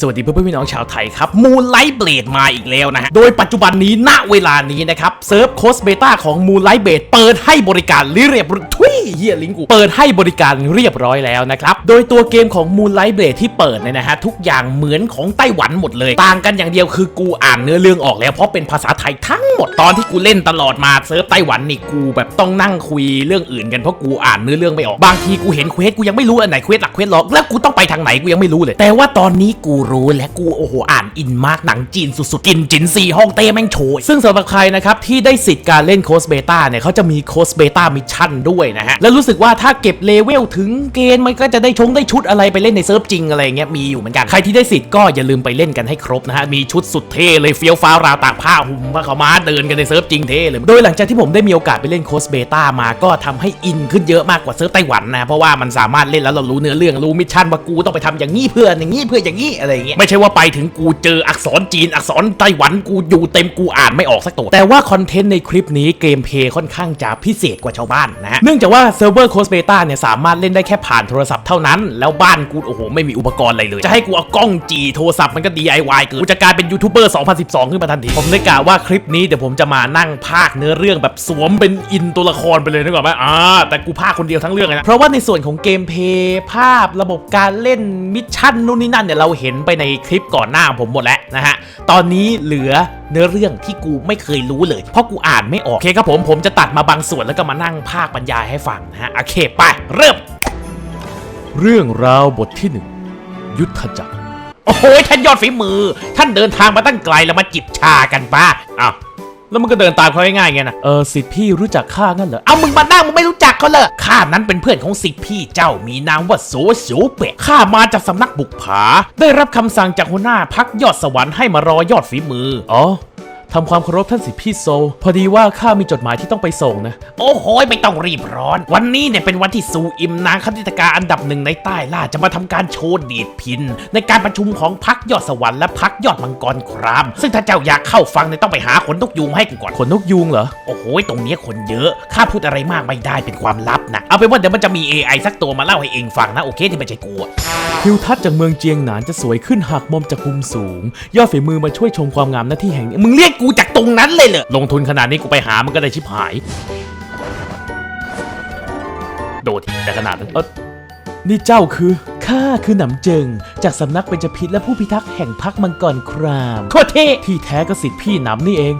สวัสดีเพื่อนๆพี่น้องชาวไทยครับมูนไลท์เบลดมาอีกแล้วนะฮะ โดยปัจจุบันนี้ณเวลานี้นะครับ เซิร์ฟโคสเบต้าของมูนไลท์เบลดเปิดให้บริการเรียบร้อยทุยเฮียลิงกู เปิดให้บริการเรียบร้อยแล้วนะครับ โดยตัวเกมของมูนไลท์เบลดที่เปิดเนี่ยนะฮะ ทุกอย่างเหมือนของไต้หวันหมดเลย ต่างกันอย่างเดียวคือกูอ่านเนื้อเรื่องออกแล้วเพราะเป็นภาษาไทยทั้งหมดตอนที่กูเล่นตลอดมาเซิร์ฟไต้หวันนี่กูแบบต้องนั่งคุยเรื่องอื่นกันเพราะกูอ่านเนื้อเรื่องไม่ออกบางทีกูเห็นเควสกูยังไม่รู้อันไหนเควสหลักเควสรองแล้วกูต้องไปทางไหนกูยังไม่รู้เลย แต่ว่าตอนนี้กูรู้และกูโอ้โหอ่านอินมากหนังจีนสุดๆกินจินซีฮ่องเต้แม่งโชยซึ่งสำหรับใครนะครับที่ได้สิทธิ์การเล่นโคสเบต้าเนี่ยเขาจะมีโคสเบต้ามิชชั่นด้วยนะฮะ แล้วรู้สึกว่าถ้าเก็บเลเวลถึงเกณฑ์มันก็จะได้ชงได้ชุดอะไรไปเล่นในเซิร์ฟจริงอะไรเงี้ยมีอยู่เหมือนกัน ใครที่ได้สิทธิ์ก็อย่าลืมไปเล่นกันให้ครบนะฮะ มีชุดสุดเท่เลยเฟี้ยวฟ้าราวตากผ้าหุ่มผ้าขาวม้าเดินกันในเซิร์ฟจริงเท่เลย โดยหลังจากที่ผมได้มีโอกาสไปเล่นโคสเบต้ามาก็ทำให้อินขึ้นเยอะมากกว่าเซิร์ฟไต้หวันนะเพราะว่ามันสามารถเล่นแล้วเรารู้เนื้อเรื่องรู้มิชชั่นว่ากูต้องไปทำอย่างนี้เพื่ออย่างนี้เพื่ออย่างนี้อะไรอย่างเงี้ยไม่ใช่ว่าไปถึงกูเจออักษรจีนอักษรไต้หวันกูอยู่เต็มกูอ่านไม่ออกสักตัวแต่ว่าคอนเทนต์ในคลิปนี้เกมเพลย์ค่อนข้างจะพิเศษกว่าชาวบ้านนะฮะเนื่องจากว่าเซิร์ฟเวอร์โคสเบต้าเนี่ยสามารถเล่นได้แค่ผ่านโทรศัพท์เท่านั้น แล้วบ้านกูโอ้โหไม่มีอุปกรณ์อะไรเลย จะให้กูเอากล้องจีโทรศัพท์มันก็ DIY เกินกูจะกลายเป็นยูทูบเบอร์2012 ขึ้นมาทันทีผมได้กล่าวว่าคลิปนี้เดี๋ยวผมจะมานั่งพากย์เนื้อเรื่องแบบสวมเป็นอินตัวละครไปเลยนึกออกไหมอ่าแต่กูพากย์คนเดียวทั้งเรื่องเลยนะเพราะว่าในส่วนของเกมเพลย์ภาพระบบการเล่นมิชชั่นนู่นนี่นั่นเนี่ยเราเห็นไปในคลิปก่อนหน้าของผมหมดแล้วนะฮะ ตอนนี้เหลือเนื้อเรื่องที่กูไม่เคยรู้เลย เพราะกูอ่านไม่ออก โอเคครับผมผมจะตัดมาบางส่วนแล้วก็มานั่งพากย์บรรยายให้ฟังนะฮะ โอเคไป เริ่ม เรื่องราวบทที่หนึ่งยุทธจักร โอ้โหท่านยอดฝีมือ ท่านเดินทางมาตั้งไกลแล้วมาจิบชากันปะอ้าว แล้วมึงก็เดินตามเขาง่ายๆไงนะเออสิทธิพี่รู้จักข้างั้นเหรอเอามึงมานั่งมึงไม่รู้จักเขาเลยข้านั้นเป็นเพื่อนของสิทธิพี่เจ้ามีนามว่าโสโสเปะข้ามาจากสำนักบุกผา ได้รับคำสั่งจากหัวหน้าพักยอดสวรรค์ให้มารอยอดฝีมืออ๋อ ทำความเคารพท่านสิทธิพี่โซ พอดีว่าข้ามีจดหมายที่ต้องไปส่งนะ โอ้โหไม่ต้องรีบร้อน วันนี้เนี่ยเป็นวันที่ซูอิมนางคณิตการอันดับหนึ่งในใต้ล่าจะมาทำการโชว์ดีดพิน ในการประชุมของพักยอดสวรรค์และพักยอดมังกรคราม ซึ่งถ้าเจ้าอยากเข้าฟังเนี่ยต้องไปหาขนนกยูงให้กูก่อนขนนกยูงเหรอ โอ้โหตรงเนี้ยคนเยอะ ข้าพูดอะไรมากไม่ได้เป็นความลับนะ เอาเป็นว่าเดี๋ยวมันจะมี AI สักตัวมาเล่าให้เองฟังนะโอเคที่ไม่ใช่กูอะทิวทัศน์จากเมืองเจียงหนานจะสวยขึ้นหากมองจากมุมสูง ยอดฝีมือมาช่วยชมความงามหน้าที่แห่งนี้มึงเรียกกูจากตรงนั้นเลยเหรอลงทุนขนาดนี้กูไปหามันก็ได้ชิบหาย โดดแต่ขนาดนั้นเออนี่เจ้าคือข้าคือหนำเจิง จากสำนักเบญจพิษและผู้พิทักษ์แห่งพักมังกรครามโคตรเท่ที่แท้ก็สิทธิพี่หนำนี่เอง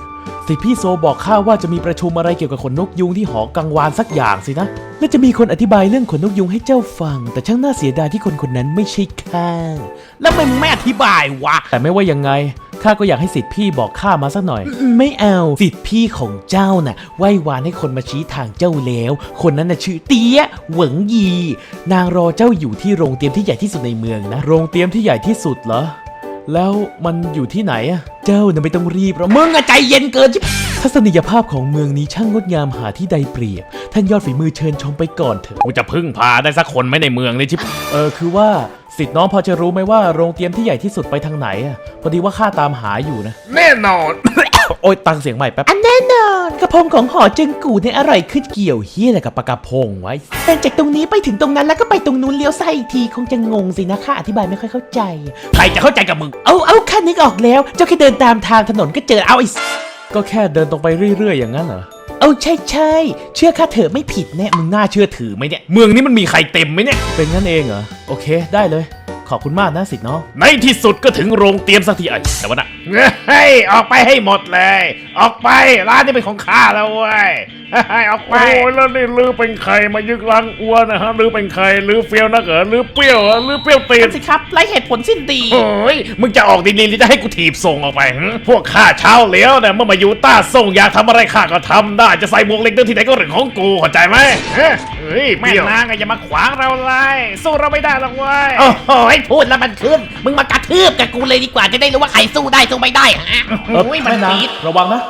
สิทธิพี่โซบอกข้าว่าจะมีประชุมอะไรเกี่ยวกับขนนกยุงที่หอกังวานสักอย่างสินะ และจะมีคนอธิบายเรื่องขนนกยุงให้เจ้าฟัง แต่ช่างน่าเสียดายที่คนคนนั้นไม่ใช่ข้าแล้วมันไม่อธิบายวะแต่ไม่ว่ายังไง ข้าก็อยากให้สิทธิพี่บอกข้ามาสักหน่อย ไม่เอาสิทธิพี่ของเจ้าน่ะไหว้วานให้คนมาชี้ทางเจ้าแล้ว คนนั้นน่ะชื่อเตี้ยเหวิงยี นางรอเจ้าอยู่ที่โรงเตรียมที่ใหญ่ที่สุดในเมืองนะ โรงเตรียมที่ใหญ่ที่สุดเหรอ แล้วมันอยู่ที่ไหนอะเจ้าน่ะไม่ต้องรีบหรอกมึงอะใจเย็นเกินชิบทัศนียภาพของเมืองนี้ช่างงดงามหาที่ใดเปรียบ ท่านยอดฝีมือเชิญชมไปก่อนเถอะ กูจะพึ่งพาได้สักคนไหมในเมืองนี่ชิบ เออคือว่า สิทธิ์น้องพอจะรู้ไหมว่าโรงเตรียมที่ใหญ่ที่สุดไปทางไหนอะพอดีว่าข้าตามหาอยู่นะ แน่นอน โอ้ยตังเสียงใหม่แป๊บอันแน่นอนกระพงของหอจึงกูเนี่ยอร่อยขึ้นเกี่ยวเฮียอะไรกับปลากระพงไว้แต่จากตรงนี้ไปถึงตรงนั้นแล้วก็ไปตรงนู้นเลี้ยวซ้ายอีกทีคงจะงงสินะค่ะอธิบายไม่ค่อยเข้าใจ ใครจะเข้าใจกับมึง เอาเอาคันนึกออกแล้ว เจ้าแค่เดินตามทางถนนก็เจอเอาไอ้ก็แค่เดินตรงไปเรื่อยๆอย่างนั้นเหรอ เอาใช่ใช่เชื่อข้าเถอะไม่ผิดแน่มึงน่าเชื่อถือไหมเนี่ยเมืองนี้มันมีใครเต็มไหมเนี่ยเป็นงั้นเองเหรอโอเคได้เลย ขอบคุณมากนะสิทธิ์น้องในที่สุดก็ถึงโรงเตรียมสักทีไอ้แต่ว่านะเฮ้ยออกไปให้หมดเลย ออกไปร้านนี้เป็นของข้าแล้วเว้ยเฮ้ยออกไป โอ้ยแล้วนี่ลือเป็นใครมายึกลังอ้วนนะฮะลือเป็นใครลือเฟี้ยวนักเหรอลือเปรี้ยวเหรอลือเปรี้ยวตีนสิครับไรเหตุผลสิ้นดีโอ้ยมึงจะออกดีๆหรือจะให้กูถีบส่งออกไปหึพวกข้าเช้าเหลียวเนี่ยเมื่อมาอยู่ต้าส่งอยากทำอะไรข้าก็ทำได้จะใส่หมวกเหล็กเดินที่ไหนก็เรื่องของกูเข้าใจไหมเฮ้ย เฮ้ยแม่เปรี้ยวนางอะอย่ามาขวางเราเลยสู้เราไม่ได้หรอกเว้ยโอ้โหพูดแล้วมันขึ้น มึงมากระทืบกับกูเลยดีกว่าจะได้รู้ว่าใครสู้ได้สู้ไม่ได้ฮะโอ้ยมันนะปีดระวังนะ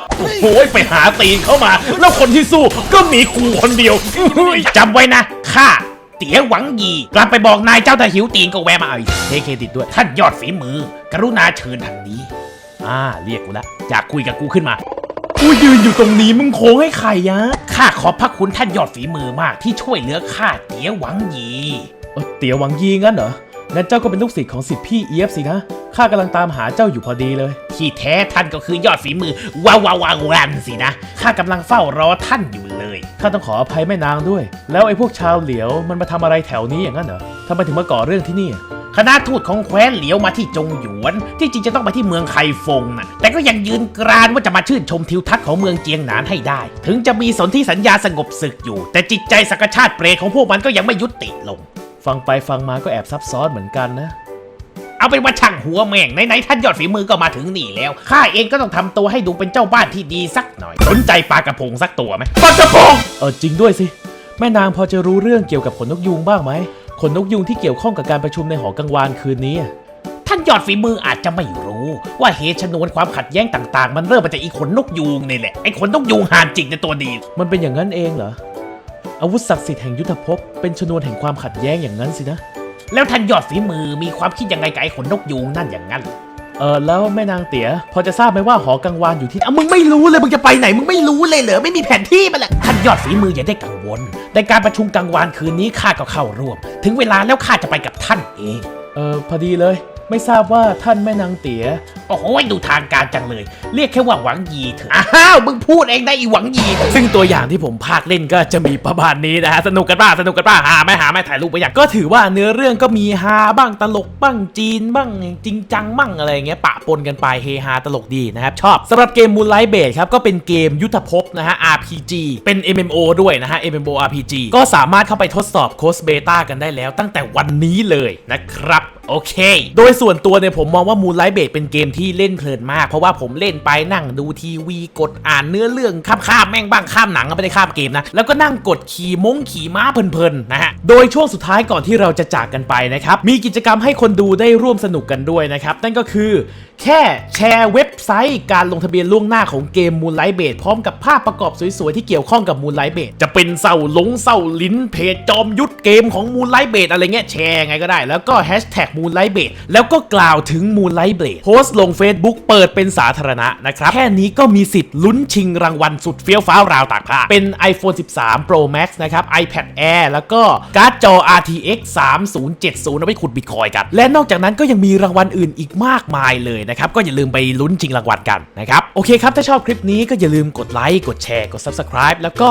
โอ้ยไปหาตีนเข้ามา แล้วคนที่สู้ก็มีกูคนเดียวเฮ้ยจำไว้นะข้าเตี๋ยหวังยีกลับไปบอกนายเจ้าถ้าหิวตีนก็แวะมาเอาอีกเทเครดิตด้วยท่านยอดฝีมือ กรุณาเชิญทางนี้อ่าเรียกกูละอยากคุยกับกูขึ้นมา กูยืนอยู่ตรงนี้มึงโค้งให้ใครยะ ข้าขอบพระคุณท่านยอดฝีมือมากที่ช่วยเหลือข้าเตี๋ยหวังยีเอ้อเตี๋ยวหวังยีงั้นเหรองั้นเจ้าก็เป็นลูกศิษย์ของสิทธิพี่เอียฟสินะข้ากำลังตามหาเจ้าอยู่พอดีเลย ที่แท้ท่านก็คือยอดฝีมือว้าวาวาวรันสินะข้ากำลังเฝ้ารอท่านอยู่เลยข้าต้องขออภัยแม่นางด้วย แล้วไอ้พวกชาวเหลียวมันมาทำอะไรแถวนี้อย่างนั้นเหรอทำไมถึงมาก่อเรื่องที่นี่อะ คณะทูตของแคว้นเหลียวมาที่จงหยวน ที่จริงจะต้องไปที่เมืองไคฟงนะแต่ก็ยังยืนกรานว่าจะมาชื่นชมทิวทัศน์ของเมืองเจียงหนานให้ได้ ถึงจะมีสนธิสัญญาสงบศึกอยู่ แต่จิตใจสักชาติเปรตของพวกมันก็ยังไม่ยุติลง ฟังไปฟังมาก็แอบซับซ้อนเหมือนกันนะ เอาเป็นว่าช่างหัวแม่งไหนๆท่านยอดฝีมือก็มาถึงนี่แล้วข้าเองก็ต้องทำตัวให้ดูเป็นเจ้าบ้านที่ดีสักหน่อย สนใจปลากระพงสักตัวไหมปลากระพง เออจริงด้วยสิ แม่นางพอจะรู้เรื่องเกี่ยวกับขนนกยูงบ้างไหม ขนนกยูงที่เกี่ยวข้องกับการประชุมในหอกังวานคืนนี้อะท่านยอดฝีมืออาจจะไม่รู้ ว่าเหตุชนวนความขัดแย้งต่างๆ มันเริ่มมาจากอีขนนกยูงนี่แหละไอ้ขนนกยูงหานจิกในตัวดี มันเป็นอย่างนั้นเองเหรอ อาวุธศักดิ์สิทธิ์แห่งยุทธภพเป็นชนวนแห่งความขัดแย้งอย่างนั้นสินะ แล้วท่านยอดฝีมือมีความคิดยังไงกับไอ้ขนนกยูงนั่นอย่างนั้น เออแล้วแม่นางเตี๋ย พอจะทราบไหมว่าหอกลางวานอยู่ที่อะมึงไม่รู้เลยมึงจะไปไหนมึงไม่รู้เลยเหรอไม่มีแผนที่มาแหละท่านยอดฝีมืออย่าได้กังวลในการประชุมกลางวานคืนนี้ข้าก็เข้าร่วม ถึงเวลาแล้วข้าจะไปกับท่านเองเออพอดีเลย ไม่ทราบว่าท่านแม่นางเตี๋ย โอ้โหดูทางการจังเลย เรียกแค่ว่าหวังยีเถอะ อ้าว มึงพูดเองได้อีหวังยี ซึ่งตัวอย่างที่ผมพากเล่นก็จะมีประมาณนี้นะฮะ สนุกกันบ้างสนุกกันบ้างหาไหมหาไหมถ่ายรูปไปอย่าง ก็ถือว่าเนื้อเรื่องก็มีฮาบ้างตลกบ้างจีนบ้างจริงจังบ้างอะไรอย่างเงี้ยปะปนกันไปเฮฮาตลกดีนะครับ ชอบสำหรับเกม Moonlight Blade ครับก็เป็นเกมยุทธภพนะฮะ RPG เป็น MMO ด้วยนะฮะ MMO RPG ก็สามารถเข้าไปทดสอบโค้ดเบต้ากันได้แล้ว ตั้งแต่วันนี้เลยนะครับ โอเค โดยส่วนตัวเนี่ยผมมองว่า Moonlight Base เป็นเกมที่เล่นเพลินมาก เพราะว่าผมเล่นไปนั่งดูทีวีกดอ่านเนื้อเรื่องข้ามข้ามแม่งบ้างข้ามหนังก็ไม่ได้ข้ามเกมนะ แล้วก็นั่งกดขี่มงขี่ม้าเพลินๆนะฮะ โดยช่วงสุดท้ายก่อนที่เราจะจากกันไปนะครับ มีกิจกรรมให้คนดูได้ร่วมสนุกกันด้วยนะครับ นั่นก็คือแค่แชร์เว็บไซต์การลงทะเบียนล่วงหน้าของเกม Moonlight Blade พร้อมกับภาพประกอบสวยๆ ที่เกี่ยวข้องกับ Moonlight Blade จะเป็นเศร้าลงเศร้าลิ้นเพจจอมยุทธเกมของ Moonlight Blade อะไรเงี้ยแชร์ไงก็ได้ แล้วก็ Hashtag Moonlight Blade แล้วก็กล่าวถึง Moonlight Blade โพสต์ลง Facebook เปิดเป็นสาธารณะนะครับ แค่นี้ก็มีสิทธิ์ลุ้นชิงรางวัลสุดเฟี้ยวฟ้าวราวตากผ้าเป็น iPhone 13 Pro Max นะครับ iPad Air แล้วก็การ์ดจอ RTX 3070เอาไว้ขุดบิตคอยกันและนอกจากนั้นก็ยังมีรางวัลอื่นอีกมากมายเลยนะครับ ก็อย่าลืมไปลุ้นชิงรางวัลกันนะครับ โอเคครับ ถ้าชอบคลิปนี้ก็อย่าลืมกดไลค์ กดแชร์ กด Subscribe แล้วก็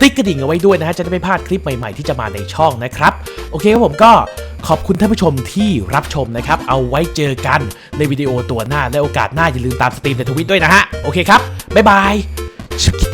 ติ๊กกระดิ่งเอาไว้ด้วยนะฮะ จะได้ไม่พลาดคลิปใหม่ๆที่จะมาในช่องนะครับ โอเคครับผมก็ขอบคุณท่านผู้ชมที่รับชมนะครับ เอาไว้เจอกันในวิดีโอตัวหน้าและโอกาสหน้าอย่าลืมตามสตรีมในทวิตด้วยนะฮะ โอเคครับ บ๊ายบาย